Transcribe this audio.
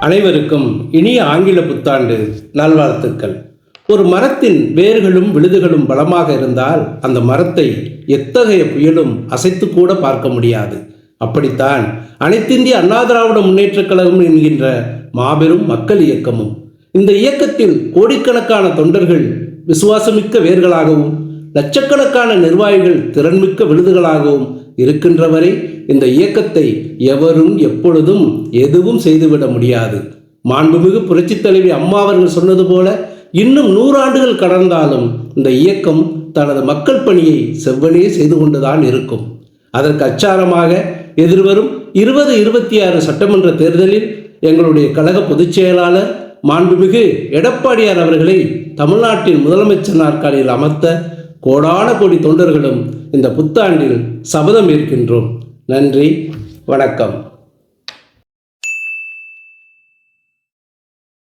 அனைவருக்கும் இனிய ஆங்கில புத்தாண்டு நல்வாழ்த்துக்கள். ஒரு மரத்தின் வேர்களும் விழுதுகளும் பலமாக இருந்தால் அந்த மரத்தை எத்தகைய புயலும் அசைத்து கூட பார்க்க முடியாது. அப்படித்தான் அனைத்திந்திய அண்ணா திராவிட முன்னேற்றக் கழகம் என்கின்ற மாபெரும் மக்கள் இயக்கமும் இந்த இயக்கத்தில் கோடிக்கணக்கான தொண்டர்கள் விசுவாசமிக்க வேர்களாகவும் லட்சக்கணக்கான நிர்வாகிகள் திறன்மிக்க விழுதுகளாகவும் இருக்கின்ற வரை இந்த இயக்கத்தை எவரும் எப்பொழுதும் எதுவும் செய்துவிட முடியாது. மாண்புமிகு புரட்சித் தலைவி அம்மா அவர்கள் சொன்னது போல இன்னும் நூறாண்டுகள் கடந்தாலும் இந்த இயக்கம் தனது மக்கள் பணியை செவ்வனே செய்து கொண்டுதான் இருக்கும். அதற்கு அச்சாரமாக எதிர்வரும் இருபது இருபத்தி ஆறு சட்டமன்ற தேர்தலில் எங்களுடைய கழக பொதுச் செயலாளர் மாண்புமிகு எடப்பாடியார் அவர்களை தமிழ்நாட்டின் முதலமைச்சர் நாற்காலியில் அமர்த்த கோடான கோடி தொண்டர்களும் இந்த புத்தாண்டில் சபதம் இருக்கின்றோம் நன்றி வணக்கம்.